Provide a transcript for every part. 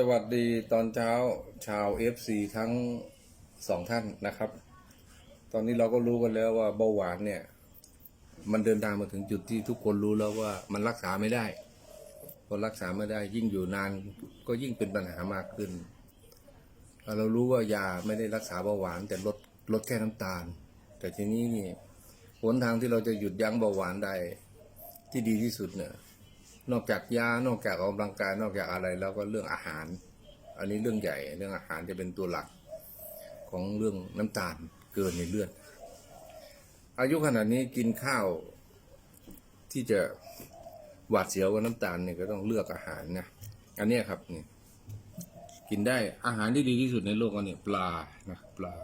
สวัสดีตอนเช้าชาว FC ทั้งสองท่านนะครับ ตอนนี้เราก็รู้กันแล้วว่าเบาหวานเนี่ย มันเดินทางมาถึงจุดที่ทุกคนรู้แล้วว่ามันรักษาไม่ได้พอรักษาไม่ได้ยิ่งอยู่นานก็ยิ่งเป็นปัญหามากขึ้น เรารู้ว่ายาไม่ได้รักษาเบาหวาน แต่ลดลดแค่น้ำตาล แต่ทีนี้นี่หนทางที่เราจะหยุดยั้งเบาหวานได้ที่ดีที่สุดเนี่ย นอกจากยานอกจากออกกำลังกายนอกจากอะไรแล้วก็เรื่องอาหาร อันนี้เรื่องใหญ่เรื่องอาหารจะเป็นตัวหลักของเรื่องน้ำตาลเกินในเลือดอายุขนาดนี้กินข้าวที่จะหวาดเสียวกับน้ำตาลเนี่ยก็ต้องเลือกอาหารนะอันนี้ครับนี่กินได้อาหารที่ดีที่สุดในโลกก็เนี่ยปลานะปลา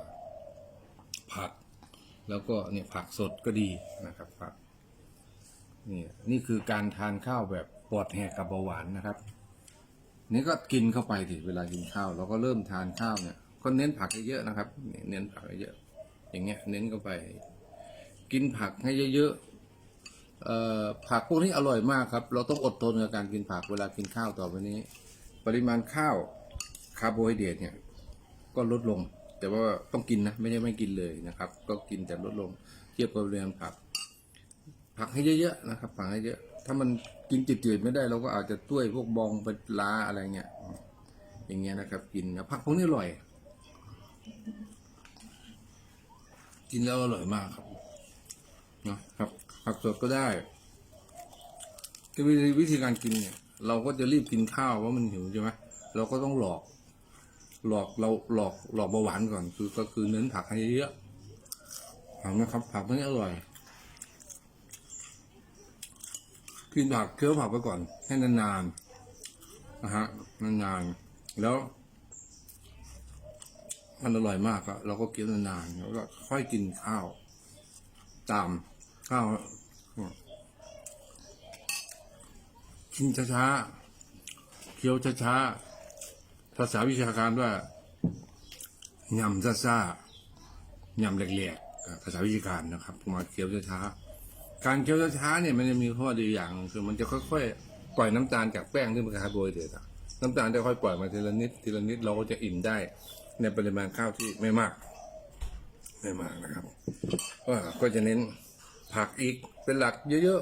ผัก แล้วก็เนี่ยผักสดก็ดีนะครับผักนี่นี่คือการทานข้าวแบบ ปลอดแหกกับเบาหวานนะครับ นี่ก็กินเข้าไปสิเวลากินข้าวเราก็เริ่มทานข้าวเนี่ย ก็เน้นผักให้เยอะนะครับ เน้นผักให้เยอะอย่างเงี้ย เน้นเข้าไป กินผักให้เยอะๆผักพวกนี้อร่อยมากครับ เราต้องอดทนกับการกินผักเวลากินข้าวต่อไปนี้ ปริมาณข้าวคาร์โบไฮเดรตเนี่ย ก็ลดลง แต่ว่าต้องกินนะไม่ใช่ไม่กินเลยนะครับ ก็กินแต่ลดลงเทียบกับปริมาณผัก ผักให้เยอะๆนะครับ ผักให้เยอะ ถ้ามันกินจืดๆไม่ได้เราก็อาจจะต้วยพวกบองเป็นลาอะไรเงี้ย อย่างเงี้ยนะครับ กินนะผักพวกนี้อร่อย กินแล้วอร่อยมากครับนะครับผักสดก็ได้คือวิธีวิธีการกินเนี่ย เราก็จะรีบกินข้าวว่ามันหิวใช่ไหมเราก็ต้องหลอก หลอกเราหลอกหลอกเบาหวานก่อน คือก็คือเน้นผักให้เยอะๆผักนะครับผักพวกนี้อร่อย กินผักเคี้ยวผักไปก่อนให้นานๆนะฮะนานๆแล้ว มันอร่อยมากอะเราก็เคี้ยวนานๆแล้วก็ค่อยกินข้าว ตามข้าวกินช้าๆเคี้ยวช้าๆภาษาวิชาการว่ายำซ่าๆยำแหลกๆภาษาวิชาการนะครับ มาเคี้ยวช้าๆ การเคี้ยวช้าๆเนี่ยมันจะมีข้อดีอย่างคือมันจะค่อยๆปล่อยน้ำตาลจากแป้งที่เป็นคาร์โบไฮเดรตน้ำตาลจะค่อยปล่อยมาทีละนิดทีละนิดเราก็จะอิ่มได้ ในปริมาณข้าวที่ไม่มาก ไม่มากนะครับว่าก็จะเน้นผักอีกเป็นหลักเยอะ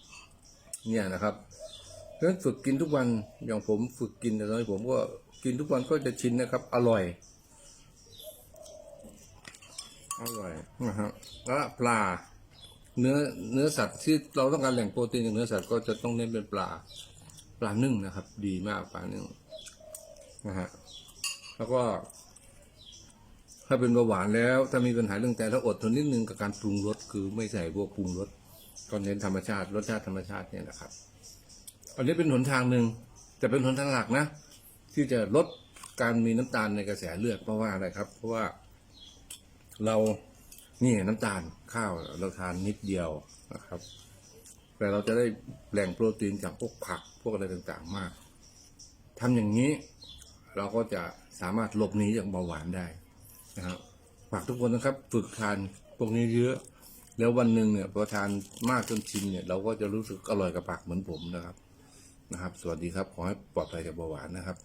ๆเนี่ยนะครับเพราะฉะนั้นฝึกกินทุกวันอย่างผมฝึกกินแต่ตอนนี้ผมก็กินทุกวันก็จะชินนะครับ อร่อยอร่อยนะครับแล้วปลา เนื้อเนื้อสัตว์ที่เราต้องการแหล่งโปรตีนจากเนื้อสัตว์ก็จะต้องเน้นเป็นปลาปลานึ่งนะครับ ดีมากปลานึ่งนะฮะแล้วก็ ถ้าเป็นเบาหวานแล้ว ถ้ามีปัญหาเรื่องแต่แล้วอดทนนิดนึงกับการปรุงรสคือไม่ใส่พวกปรุงรสก็เน้นธรรมชาติรสชาติธรรมชาติเนี่ยนะครับ อันนี้เป็นหนทางหนึ่งแต่เป็นหนทางหลักนะ ที่จะลดการมีน้ำตาลในกระแสเลือดเพราะว่าอะไรครับ เพราะว่าเรา นี่น้ำตาลข้าวเราทานนิดเดียวนะครับ แต่เราจะได้แหล่งโปรตีนจากพวกผักพวกอะไรต่างๆมากทำอย่างนี้เราก็จะสามารถหลบหนีจากเบาหวานได้นะครับฝากทุกคนนะครับฝึกทานพวกนี้เยอะ แล้ววันหนึ่งเนี่ยพอทานมากจนชินเนี่ย เราก็จะรู้สึกอร่อยกับปากเหมือนผมนะครับนะครับ สวัสดีครับ ขอให้ปลอดภัยจากเบาหวานนะครับ